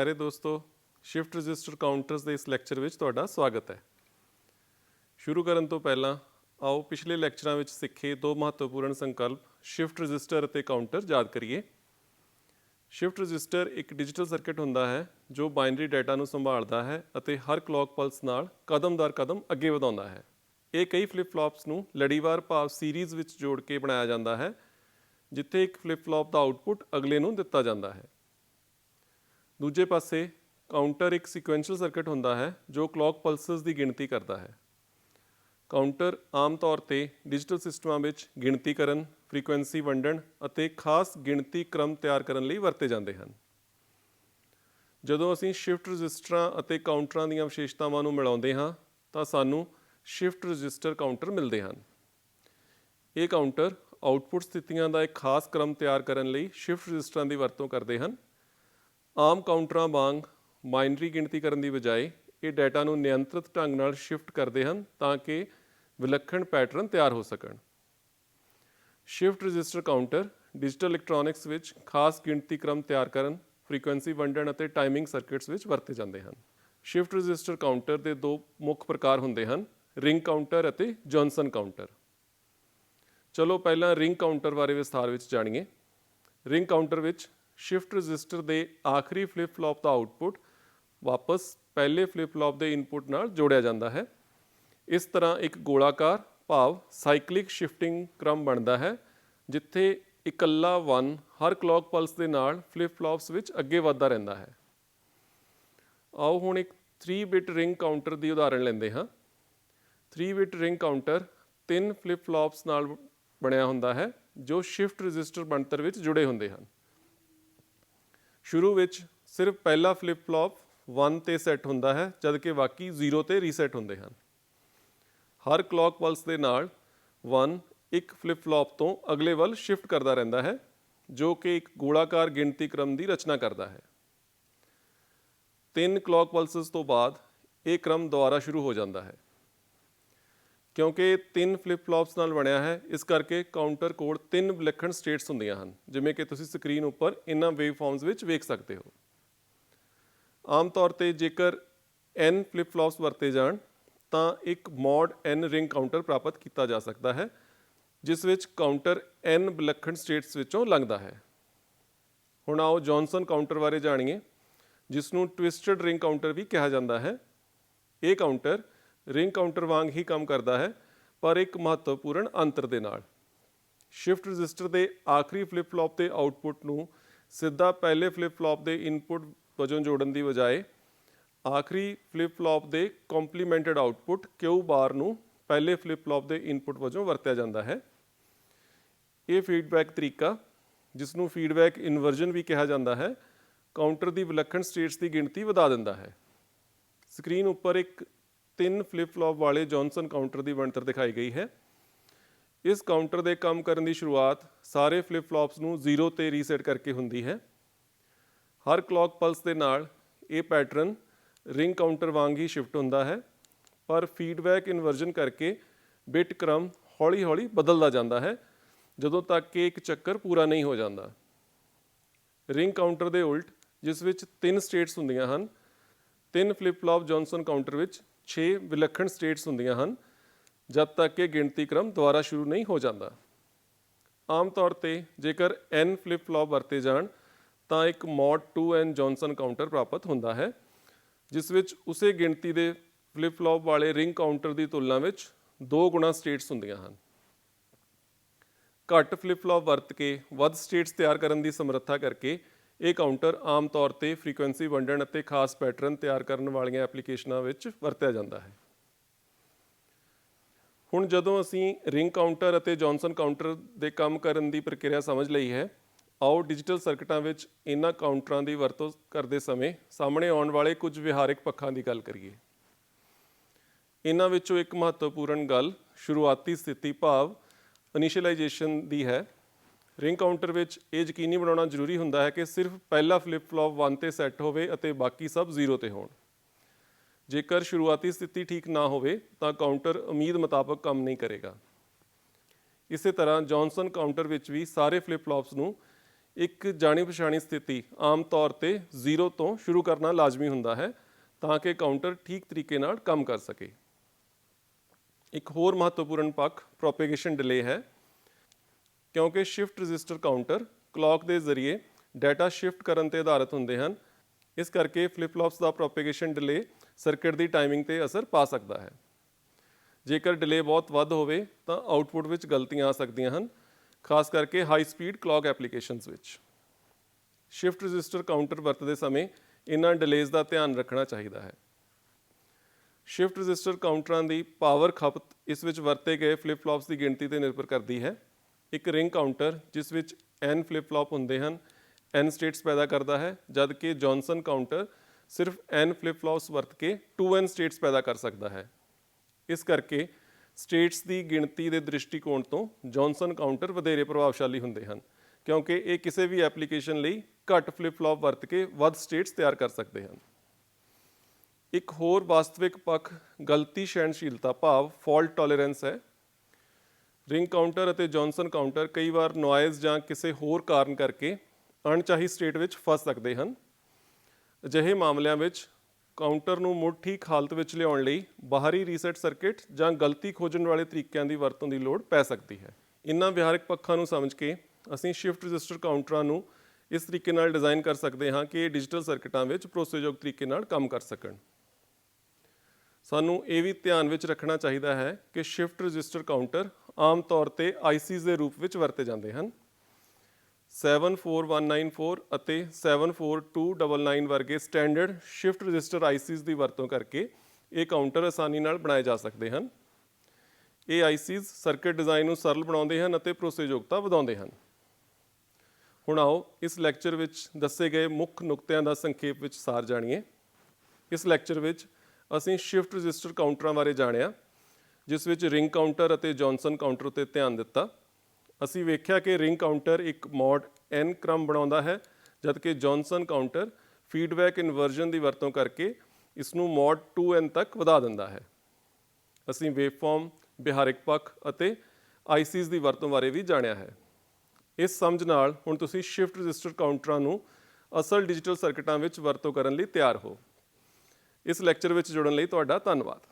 ਪਿਆਰੇ ਦੋਸਤੋ shift register counters ਦੇ ਇਸ ਲੈਕਚਰ ਵਿੱਚ ਤੁਹਾਡਾ ਸਵਾਗਤ ਹੈ। ਸ਼ੁਰੂ ਕਰਨ ਤੋਂ ਪਹਿਲਾਂ, ਆਓ ਪਿਛਲੇ ਲੈਕਚਰਾਂ ਵਿੱਚ ਸਿੱਖੇ ਦੋ ਮਹੱਤਵਪੂਰਨ ਸੰਕਲਪ ਸ਼ਿਫਟ ਰਜਿਸਟਰ ਅਤੇ ਕਾਊਂਟਰ ਯਾਦ ਕਰੀਏ। ਸ਼ਿਫਟ ਰਜਿਸਟਰ ਇੱਕ ਡਿਜੀਟਲ ਸਰਕਟ ਹੁੰਦਾ ਹੈ, ਜੋ ਬਾਈਨਰੀ ਡਾਟਾ ਨੂੰ ਸੰਭਾਲਦਾ ਹੈ ਅਤੇ ਹਰ ਕਲੌਕ ਪਲਸ ਨਾਲ ਕਦਮ-ਦਰ ਕਦਮ ਅੱਗੇ ਵਧਾਉਂਦਾ ਹੈ। ਇਹ ਕਈ ਫਲਿਪ ਫਲੌਪਸ ਨੂੰ ਲੜੀਵਾਰ ਭਾਵ ਸੀਰੀਜ਼ ਵਿੱਚ ਜੋੜ ਕੇ ਬਣਾਇਆ ਜਾਂਦਾ ਹੈ, ਜਿੱਥੇ ਇੱਕ ਫਲਿਪ ਫਲੌਪ ਦਾ ਆਉਟਪੁੱਟ ਅਗਲੇ ਨੂੰ ਦਿੱਤਾ ਜਾਂਦਾ ਹੈ। ਦੂਜੇ ਪਾਸੇ ਕਾਊਂਟਰ ਇੱਕ ਸੀਕੁਐਂਸ਼ੀਅਲ ਸਰਕਟ ਹੁੰਦਾ ਹੈ, ਜੋ ਕਲੌਕ ਪਲਸਸ ਦੀ ਗਿਣਤੀ ਕਰਦਾ ਹੈ। ਕਾਊਂਟਰ ਆਮ ਤੌਰ ਤੇ ਡਿਜੀਟਲ ਸਿਸਟਮਾਂ ਵਿੱਚ ਗਿਣਤੀ ਕਰਨ ਫ੍ਰੀਕੁਐਂਸੀ ਵੰਡਣ ਅਤੇ ਖਾਸ ਗਿਣਤੀ ਕ੍ਰਮ ਤਿਆਰ ਕਰਨ ਲਈ ਵਰਤੇ ਜਾਂਦੇ ਹਨ। ਜਦੋਂ ਅਸੀਂ ਸ਼ਿਫਟ ਰਜਿਸਟਰਾਂ ਅਤੇ ਕਾਊਂਟਰਾਂ ਦੀਆਂ ਵਿਸ਼ੇਸ਼ਤਾਵਾਂ ਨੂੰ ਮਿਲਾਉਂਦੇ ਹਾਂ, ਤਾਂ ਸਾਨੂੰ ਸ਼ਿਫਟ ਰਜਿਸਟਰ ਕਾਊਂਟਰ ਮਿਲਦੇ ਹਨ। ਇਹ ਕਾਊਂਟਰ ਆਉਟਪੁੱਟ ਸਥਿਤੀਆਂ ਦਾ ਇੱਕ ਖਾਸ ਕ੍ਰਮ ਤਿਆਰ ਕਰਨ ਲਈ ਸ਼ਿਫਟ ਰਜਿਸਟਰਾਂ ਦੀ ਵਰਤੋਂ ਕਰਦੇ ਹਨ। ਆਮ ਕਾਊਂਟਰਾਂ ਵਾਂਗ ਬਾਈਨਰੀ ਗਿਣਤੀ ਕਰਨ ਦੀ ਬਜਾਏ ਇਹ ਡਾਟਾ ਨੂੰ ਨਿਯੰਤਰਿਤ ਢੰਗ ਨਾਲ ਸ਼ਿਫਟ ਕਰਦੇ ਹਨ ਤਾਂ ਕਿ ਵਿਲੱਖਣ ਪੈਟਰਨ ਤਿਆਰ ਹੋ ਸਕਣ। Shift register counter digital electronics ਵਿੱਚ ਖਾਸ ਗਿਣਤੀ ਕ੍ਰਮ ਤਿਆਰ ਕਰਨ, ਫ੍ਰੀਕੁਐਂਸੀ ਵੰਡਣ ਅਤੇ ਟਾਈਮਿੰਗ ਸਰਕਟਸ ਵਿੱਚ ਵਰਤੇ ਜਾਂਦੇ ਹਨ। ਸ਼ਿਫਟ ਰਜਿਸਟਰ ਕਾਊਂਟਰ ਦੇ ਦੋ ਮੁੱਖ ਪ੍ਰਕਾਰ ਹੁੰਦੇ ਹਨ, ਰਿੰਗ ਕਾਊਂਟਰ ਅਤੇ ਜੌਨਸਨ ਕਾਊਂਟਰ। ਚਲੋ ਪਹਿਲਾਂ ਰਿੰਗ ਕਾਊਂਟਰ ਬਾਰੇ ਵਿਸਥਾਰ ਵਿੱਚ ਜਾਣੀਏ। ਰਿੰਗ ਕਾਊਂਟਰ ਵਿੱਚ ਸ਼ਿਫਟ ਰਜਿਸਟਰ ਦੇ ਆਖਰੀ ਫਲਿਪ ਫਲੌਪ ਦਾ ਆਉਟਪੁੱਟ ਵਾਪਸ ਪਹਿਲੇ ਫਲਿਪ ਫਲੌਪ ਦੇ ਇਨਪੁਟ ਨਾਲ ਜੋੜਿਆ ਜਾਂਦਾ ਹੈ। ਇਸ ਤਰ੍ਹਾਂ ਇੱਕ ਗੋਲਾਕਾਰ ਭਾਵ ਸਾਈਕਲਿਕ ਸ਼ਿਫਟਿੰਗ ਕ੍ਰਮ ਬਣਦਾ ਹੈ, ਜਿੱਥੇ ਇਕੱਲਾ 1 ਹਰ ਕਲੌਕ ਪਲਸ ਦੇ ਨਾਲ ਫਲਿਪ ਫਲੌਪਸ ਵਿੱਚ ਅੱਗੇ ਵਧਦਾ ਰਹਿੰਦਾ ਹੈ। ਆਓ ਹੁਣ ਇੱਕ 3 ਬਿਟ ਰਿੰਗ ਕਾਊਂਟਰ ਦੀ ਉਦਾਹਰਣ ਲੈਂਦੇ ਹਾਂ। 3 ਬਿਟ ਰਿੰਗ ਕਾਊਂਟਰ ਤਿੰਨ ਫਲਿਪ ਫਲੌਪਸ ਨਾਲ ਬਣਿਆ ਹੁੰਦਾ ਹੈ, ਜੋ ਸ਼ਿਫਟ ਰਜਿਸਟਰ ਬਣਤਰ ਵਿੱਚ ਜੁੜੇ ਹੁੰਦੇ ਹਨ। ਸ਼ੁਰੂ ਵਿੱਚ ਸਿਰਫ ਪਹਿਲਾ ਫਲਿਪ ਫਲੌਪ 1 ਤੇ ਸੈੱਟ ਹੁੰਦਾ ਹੈ, ਜਦਕਿ ਬਾਕੀ 0 ਤੇ ਰੀਸੈਟ ਹੁੰਦੇ ਹਨ। ਹਰ ਕਲੌਕ ਪਲਸ ਦੇ ਨਾਲ 1 ਇੱਕ ਫਲਿਪ ਫਲੌਪ ਤੋਂ ਅਗਲੇ ਵੱਲ ਸ਼ਿਫਟ ਕਰਦਾ ਰਹਿੰਦਾ ਹੈ, ਜੋ ਕਿ ਇੱਕ ਗੋਲਾਕਾਰ ਗਿਣਤੀ ਕ੍ਰਮ ਦੀ ਰਚਨਾ ਕਰਦਾ ਹੈ। ਤਿੰਨ ਕਲੌਕ ਪਲਸਸ ਤੋਂ ਬਾਅਦ ਇਹ ਕ੍ਰਮ ਦੁਬਾਰਾ ਸ਼ੁਰੂ ਹੋ ਜਾਂਦਾ ਹੈ। ਕਿਉਂਕਿ ਤਿੰਨ ਫਲਿਪ ਫਲੌਪਸ ਨਾਲ ਬਣਿਆ ਹੈ, ਇਸ ਕਰਕੇ ਕਾਊਂਟਰ ਕੋਡ ਤਿੰਨ ਵਿਲੱਖਣ ਸਟੇਟਸ ਹੁੰਦੀਆਂ ਹਨ, ਜਿਵੇਂ ਕਿ ਤੁਸੀਂ ਸਕਰੀਨ ਉੱਪਰ ਇਹਨਾਂ ਵੇਵ ਫਾਰਮਸ ਵਿੱਚ ਵੇਖ ਸਕਦੇ ਹੋ। ਆਮ ਤੌਰ ਤੇ ਜੇਕਰ n ਫਲਿਪ ਫਲੌਪਸ ਵਰਤੇ ਜਾਣ, ਤਾਂ ਇੱਕ ਮੋਡ n ਰਿੰਗ ਕਾਊਂਟਰ ਪ੍ਰਾਪਤ ਕੀਤਾ ਜਾ ਸਕਦਾ ਹੈ, ਜਿਸ ਵਿੱਚ ਕਾਊਂਟਰ n ਵਿਲੱਖਣ ਸਟੇਟਸ ਵਿੱਚੋਂ ਲੰਘਦਾ ਹੈ। ਹੁਣ ਆਓ ਜੌਨਸਨ ਕਾਊਂਟਰ ਬਾਰੇ ਜਾਣੀਏ ਜਿਸ ਨੂੰ ਟਵਿਸਟਡ ਰਿੰਗ ਕਾਊਂਟਰ ਵੀ ਕਿਹਾ ਜਾਂਦਾ ਹੈ। ਇਹ ਕਾਊਂਟਰ ਰਿੰਗ ਕਾਊਂਟਰ ਵਾਂਗ ਹੀ ਕੰਮ ਕਰਦਾ ਹੈ, ਪਰ ਇੱਕ ਮਹੱਤਵਪੂਰਨ ਅੰਤਰ ਦੇ ਨਾਲ। ਸ਼ਿਫਟ ਰਜਿਸਟਰ ਦੇ ਆਖਰੀ ਫਲਿਪ ਫਲੌਪ ਦੇ ਆਉਟਪੁੱਟ ਨੂੰ ਸਿੱਧਾ ਪਹਿਲੇ ਫਲਿਪ ਫਲੌਪ ਦੇ ਇਨਪੁਟ ਵਜੋਂ ਜੋੜਨ ਦੀ ਬਜਾਏ, ਆਖਰੀ ਫਲਿਪ ਫਲੌਪ ਦੇ ਕੰਪਲੀਮੈਂਟਡ ਆਉਟਪੁੱਟ ਕਿਊ ਬਾਰ ਨੂੰ ਪਹਿਲੇ ਫਲਿਪ ਫਲੌਪ ਦੇ ਇਨਪੁਟ ਵਜੋਂ ਵਰਤਿਆ ਜਾਂਦਾ ਹੈ। ਇਹ ਫੀਡਬੈਕ ਤਰੀਕਾ, ਜਿਸ ਨੂੰ ਫੀਡਬੈਕ ਇਨਵਰਜਨ ਵੀ ਕਿਹਾ ਜਾਂਦਾ ਹੈ, ਕਾਊਂਟਰ ਦੀ ਵਿਲੱਖਣ ਸਟੇਟਸ ਦੀ ਗਿਣਤੀ ਵਧਾ ਦਿੰਦਾ ਹੈ। ਸਕਰੀਨ ਉੱਪਰ ਇੱਕ ਤਿੰਨ ਫਲਿਪ ਫਲੌਪ ਵਾਲੇ ਜੌਨਸਨ ਕਾਊਂਟਰ ਦੀ ਬਣਤਰ ਦਿਖਾਈ ਗਈ ਹੈ। ਇਸ ਕਾਊਂਟਰ ਦੇ ਕੰਮ ਕਰਨ ਦੀ ਸ਼ੁਰੂਆਤ ਸਾਰੇ ਫਲਿਪ ਫਲੌਪਸ ਨੂੰ 0 ਤੇ ਰੀਸੈਟ ਕਰਕੇ ਹੁੰਦੀ ਹੈ। ਹਰ ਕਲੌਕ ਪਲਸ ਦੇ ਨਾਲ ਇਹ ਪੈਟਰਨ ਰਿੰਗ ਕਾਊਂਟਰ ਵਾਂਗ ਹੀ ਸ਼ਿਫਟ ਹੁੰਦਾ ਹੈ, ਪਰ ਫੀਡਬੈਕ ਇਨਵਰਜਨ ਕਰਕੇ ਬਿਟ ਕ੍ਰਮ ਹੌਲੀ-ਹੌਲੀ ਬਦਲਦਾ ਜਾਂਦਾ ਹੈ, ਜਦੋਂ ਤੱਕ ਕਿ ਇੱਕ ਚੱਕਰ ਪੂਰਾ ਨਹੀਂ ਹੋ ਜਾਂਦਾ। ਰਿੰਗ ਕਾਊਂਟਰ ਦੇ ਉਲਟ, ਜਿਸ ਵਿੱਚ ਤਿੰਨ ਸਟੇਟਸ ਹੁੰਦੀਆਂ ਹਨ, ਤਿੰਨ ਫਲਿਪ ਫਲੌਪ ਜੌਨਸਨ ਕਾਊਂਟਰ ਵਿੱਚ 6 ਵਿਲੱਖਣ ਸਟੇਟਸ ਹੁੰਦੀਆਂ ਹਨ, ਜਦ ਤੱਕ ਕਿ ਗਿਣਤੀ ਕ੍ਰਮ ਦੁਬਾਰਾ ਸ਼ੁਰੂ ਨਹੀਂ ਹੋ ਜਾਂਦਾ। ਆਮ ਤੌਰ ਤੇ ਜੇਕਰ n ਫਲਿਪ ਫਲੌਪ ਵਰਤੇ ਜਾਣ, ਤਾਂ ਇੱਕ ਮੋਡ 2n ਜੌਨਸਨ ਕਾਊਂਟਰ ਪ੍ਰਾਪਤ ਹੁੰਦਾ ਹੈ, ਜਿਸ ਵਿੱਚ ਉਸੇ ਗਿਣਤੀ ਦੇ ਫਲਿਪ ਫਲੌਪ ਵਾਲੇ ਰਿੰਗ ਕਾਊਂਟਰ ਦੀ ਤੁਲਨਾ ਵਿੱਚ ਦੋ ਗੁਣਾ ਸਟੇਟਸ ਹੁੰਦੀਆਂ ਹਨ। ਘੱਟ ਫਲਿਪ ਫਲੌਪ ਵਰਤ ਕੇ ਵੱਧ ਸਟੇਟਸ ਤਿਆਰ ਕਰਨ ਦੀ ਸਮਰੱਥਾ ਕਰਕੇ ਇਹ ਕਾਊਂਟਰ ਆਮ ਤੌਰ ਤੇ ਫ੍ਰੀਕੁਐਂਸੀ ਵੰਡਣ ਅਤੇ ਖਾਸ ਪੈਟਰਨ ਤਿਆਰ ਕਰਨ ਵਾਲੀਆਂ ਐਪਲੀਕੇਸ਼ਨਾਂ ਵਿੱਚ ਵਰਤਿਆ ਜਾਂਦਾ ਹੈ। ਹੁਣ ਜਦੋਂ ਅਸੀਂ ਰਿੰਗ ਕਾਊਂਟਰ ਅਤੇ ਜੌਨਸਨ ਕਾਊਂਟਰ ਦੇ ਕੰਮ ਕਰਨ ਦੀ ਪ੍ਰਕਿਰਿਆ ਸਮਝ ਲਈ ਹੈ, ਆਓ ਡਿਜੀਟਲ ਸਰਕਟਾਂ ਵਿੱਚ ਇਹਨਾਂ ਕਾਊਂਟਰਾਂ ਦੀ ਵਰਤੋਂ ਕਰਦੇ ਸਮੇਂ ਸਾਹਮਣੇ ਆਉਣ ਵਾਲੇ ਕੁਝ ਵਿਹਾਰਿਕ ਪੱਖਾਂ ਦੀ ਗੱਲ ਕਰੀਏ। ਇਹਨਾਂ ਵਿੱਚੋਂ ਇੱਕ ਮਹੱਤਵਪੂਰਨ ਗੱਲ ਸ਼ੁਰੂਆਤੀ ਸਥਿਤੀ ਭਾਵ ਇਨੀਸ਼ੀਅਲਾਈਜੇਸ਼ਨ ਦੀ ਹੈ। ਰਿੰਗ ਕਾਊਂਟਰ ਵਿੱਚ ਇਹ ਯਕੀਨੀ ਬਣਾਉਣਾ ਜ਼ਰੂਰੀ ਹੁੰਦਾ ਹੈ ਕਿ ਸਿਰਫ ਪਹਿਲਾ ਫਲਿਪ ਫਲੌਪ 1 ਤੇ ਸੈੱਟ ਹੋਵੇ ਅਤੇ ਬਾਕੀ ਸਭ 0 ਤੇ ਹੋਣ। ਜੇਕਰ ਸ਼ੁਰੂਆਤੀ ਸਥਿਤੀ ਠੀਕ ਨਾ ਹੋਵੇ, ਤਾਂ ਕਾਊਂਟਰ ਉਮੀਦ ਮੁਤਾਬਕ ਕੰਮ ਨਹੀਂ ਕਰੇਗਾ। ਇਸੇ ਤਰ੍ਹਾਂ ਜੌਨਸਨ ਕਾਊਂਟਰ ਵਿੱਚ ਵੀ ਸਾਰੇ ਫਲਿਪ ਫਲੌਪਸ ਨੂੰ ਇੱਕ ਜਾਣੀ ਪਛਾਣੀ ਸਥਿਤੀ ਆਮ ਤੌਰ ਤੇ 0 ਤੋਂ ਸ਼ੁਰੂ ਕਰਨਾ ਲਾਜ਼ਮੀ ਹੁੰਦਾ ਹੈ, ਤਾਂ ਕਿ ਕਾਊਂਟਰ ਠੀਕ ਤਰੀਕੇ ਨਾਲ ਕੰਮ ਕਰ ਸਕੇ। ਇੱਕ ਹੋਰ ਮਹੱਤਵਪੂਰਨ ਪੱਖ ਪ੍ਰੋਪੇਗੇਸ਼ਨ ਡਿਲੇ ਹੈ। ਕਿਉਂਕਿ ਸ਼ਿਫਟ ਰਜਿਸਟਰ ਕਾਊਂਟਰ ਕਲੌਕ ਦੇ ਜ਼ਰੀਏ ਡਾਟਾ ਸ਼ਿਫਟ ਕਰਨ ਤੇ ਆਧਾਰਿਤ ਹੁੰਦੇ ਹਨ। ਇਸ ਕਰਕੇ ਫਲਿਪ ਫਲੌਪਸ ਦਾ ਪ੍ਰੋਪੇਗੇਸ਼ਨ ਡਿਲੇ ਸਰਕਟ ਦੀ ਟਾਈਮਿੰਗ ਤੇ ਅਸਰ ਪਾ ਸਕਦਾ ਹੈ। ਜੇਕਰ ਡਿਲੇ ਬਹੁਤ ਵੱਧ ਹੋਵੇ, ਤਾਂ ਆਉਟਪੁੱਟ ਵਿੱਚ ਗਲਤੀਆਂ ਆ ਸਕਦੀਆਂ ਹਨ, ਖਾਸ ਕਰਕੇ ਹਾਈ ਸਪੀਡ ਕਲੌਕ ਐਪਲੀਕੇਸ਼ਨਸ ਵਿੱਚ। ਸ਼ਿਫਟ ਰਜਿਸਟਰ ਕਾਊਂਟਰ ਵਰਤਦੇ ਸਮੇਂ ਇਹਨਾਂ ਡਿਲੇਜ਼ ਦਾ ਧਿਆਨ ਰੱਖਣਾ ਚਾਹੀਦਾ ਹੈ। ਸ਼ਿਫਟ ਰਜਿਸਟਰ ਕਾਊਂਟਰਾਂ ਦੀ ਪਾਵਰ ਖਪਤ ਇਸ ਵਿੱਚ ਵਰਤੇ ਗਏ ਫਲਿਪ ਫਲੌਪਸ ਦੀ ਗਿਣਤੀ ਤੇ ਨਿਰਭਰ ਕਰਦੀ ਹੈ। ਇੱਕ ਰਿੰਗ ਕਾਊਂਟਰ, ਜਿਸ ਵਿੱਚ n ਫਲਿਪ ਫਲੌਪ ਹੁੰਦੇ ਹਨ, n ਸਟੇਟਸ ਪੈਦਾ ਕਰਦਾ ਹੈ ਜਦ ਕਿ ਜੌਨਸਨ ਕਾਊਂਟਰ ਸਿਰਫ n ਫਲਿਪ ਫਲੌਪਸ ਵਰਤ ਕੇ 2n ਸਟੇਟਸ ਪੈਦਾ ਕਰ ਸਕਦਾ ਹੈ। ਇਸ ਕਰਕੇ ਸਟੇਟਸ ਦੀ ਗਿਣਤੀ ਦੇ ਦ੍ਰਿਸ਼ਟੀਕੋਣ ਤੋਂ ਜੌਨਸਨ ਕਾਊਂਟਰ ਵਧੇਰੇ ਪ੍ਰਭਾਵਸ਼ਾਲੀ ਹੁੰਦੇ ਹਨ, ਕਿਉਂਕਿ ਇਹ ਕਿਸੇ ਵੀ ਐਪਲੀਕੇਸ਼ਨ ਲਈ ਘੱਟ ਫਲਿਪ ਫਲੌਪ ਵਰਤ ਕੇ ਵੱਧ ਸਟੇਟਸ ਤਿਆਰ ਕਰ ਸਕਦੇ ਹਨ। ਇੱਕ ਹੋਰ ਵਾਸਤਵਿਕ ਪੱਖ, ਗਲਤੀ ਸਹਿਣਸ਼ੀਲਤਾ ਭਾਵ ਫਾਲਟ ਟੋਲਰੈਂਸ ਹੈ। ਰਿੰਗ ਕਾਊਂਟਰ ਅਤੇ ਜੌਨਸਨ ਕਾਊਂਟਰ ਕਈ ਵਾਰ ਨੋਇਜ਼ ਜਾਂ ਕਿਸੇ ਹੋਰ ਕਾਰਨ ਕਰਕੇ ਅਣਚਾਹੀ ਸਟੇਟ ਵਿੱਚ ਫਸ ਸਕਦੇ ਹਨ। ਅਜਿਹੇ ਮਾਮਲਿਆਂ ਵਿੱਚ ਕਾਊਂਟਰ ਨੂੰ ਮੁੜ ਠੀਕ ਹਾਲਤ ਵਿੱਚ ਲਿਆਉਣ ਲਈ ਬਾਹਰੀ ਰੀਸੈਟ ਸਰਕਟ ਜਾਂ ਗਲਤੀ ਖੋਜਣ ਵਾਲੇ ਤਰੀਕਿਆਂ ਦੀ ਵਰਤੋਂ ਦੀ ਲੋੜ ਪੈ ਸਕਦੀ ਹੈ। ਇਨ੍ਹਾਂ ਵਿਹਾਰਕ ਪੱਖਾਂ ਨੂੰ ਸਮਝ ਕੇ ਅਸੀਂ ਸ਼ਿਫਟ ਰਜਿਸਟਰ ਕਾਊਂਟਰਾਂ ਨੂੰ ਇਸ ਤਰੀਕੇ ਨਾਲ ਡਿਜ਼ਾਈਨ ਕਰ ਸਕਦੇ ਹਾਂ ਕਿ ਇਹ ਡਿਜੀਟਲ ਸਰਕਟਾਂ ਵਿੱਚ ਭਰੋਸੇਯੋਗ ਤਰੀਕੇ ਨਾਲ ਕੰਮ ਕਰ ਸਕਣ। ਸਾਨੂੰ ਇਹ ਵੀ ਧਿਆਨ ਵਿੱਚ ਰੱਖਣਾ ਚਾਹੀਦਾ ਹੈ ਕਿ ਸ਼ਿਫਟ ਰਜਿਸਟਰ ਕਾਊਂਟਰ ਆਮ ਤੌਰ ਤੇ ਆਈਸੀਜ਼ ਦੇ ਰੂਪ ਵਿੱਚ ਵਰਤੇ ਜਾਂਦੇ ਹਨ। 74194 ਅਤੇ 74299 ਵਰਗੇ ਸਟੈਂਡਰਡ ਸ਼ਿਫਟ ਰਜਿਸਟਰ ਆਈਸੀਜ਼ ਦੀ ਵਰਤੋਂ ਕਰਕੇ ਇਹ ਕਾਊਂਟਰ ਆਸਾਨੀ ਨਾਲ ਬਣਾਏ ਜਾ ਸਕਦੇ ਹਨ। ਇਹ ਆਈਸੀਜ਼ ਸਰਕਟ ਡਿਜ਼ਾਈਨ ਨੂੰ ਸਰਲ ਬਣਾਉਂਦੇ ਹਨ ਅਤੇ ਭਰੋਸੇਯੋਗਤਾ ਵਧਾਉਂਦੇ ਹਨ। ਹੁਣ ਆਓ ਇਸ ਲੈਕਚਰ ਵਿੱਚ ਦੱਸੇ ਗਏ ਮੁੱਖ ਨੁਕਤਿਆਂ ਦਾ ਸੰਖੇਪ ਵਿੱਚ ਸਾਰ ਜਾਣੀਏ। ਇਸ ਲੈਕਚਰ ਵਿੱਚ ਅਸੀਂ ਸ਼ਿਫਟ ਰਜਿਸਟਰ ਕਾਊਂਟਰਾਂ ਬਾਰੇ ਜਾਣਿਆ। ਜਿਸ ਵਿੱਚ ਰਿੰਗ ਕਾਊਂਟਰ ਅਤੇ ਜੌਨਸਨ ਕਾਊਂਟਰ ਉੱਤੇ ਧਿਆਨ ਦਿੱਤਾ। ਅਸੀਂ ਵੇਖਿਆ ਕਿ ਰਿੰਗ ਕਾਊਂਟਰ ਇੱਕ ਮੋਡ n ਕ੍ਰਮ ਬਣਾਉਂਦਾ ਹੈ ਜਦਕਿ ਜੌਨਸਨ ਕਾਊਂਟਰ ਫੀਡਬੈਕ ਇਨਵਰਜਨ ਦੀ ਵਰਤੋਂ ਕਰਕੇ ਇਸ ਨੂੰ ਮੋਡ 2n ਤੱਕ ਵਧਾ ਦਿੰਦਾ ਹੈ। ਅਸੀਂ ਵੇਵਫਾਰਮ ਬਿਹਾਰਿਕ ਪੱਖ ਅਤੇ ਆਈਸੀਜ਼ ਦੀ ਵਰਤੋਂ ਬਾਰੇ ਵੀ ਜਾਣਿਆ ਹੈ। ਇਸ ਸਮਝ ਨਾਲ ਹੁਣ ਤੁਸੀਂ ਸ਼ਿਫਟ ਰਜਿਸਟਰ ਕਾਊਂਟਰਾਂ ਨੂੰ ਅਸਲ ਡਿਜੀਟਲ ਸਰਕਟਾਂ ਵਿੱਚ ਵਰਤੋਂ ਕਰਨ ਲਈ ਤਿਆਰ ਹੋ। ਇਸ ਲੈਕਚਰ ਵਿੱਚ ਜੁੜਨ ਲਈ ਤੁਹਾਡਾ ਧੰਨਵਾਦ।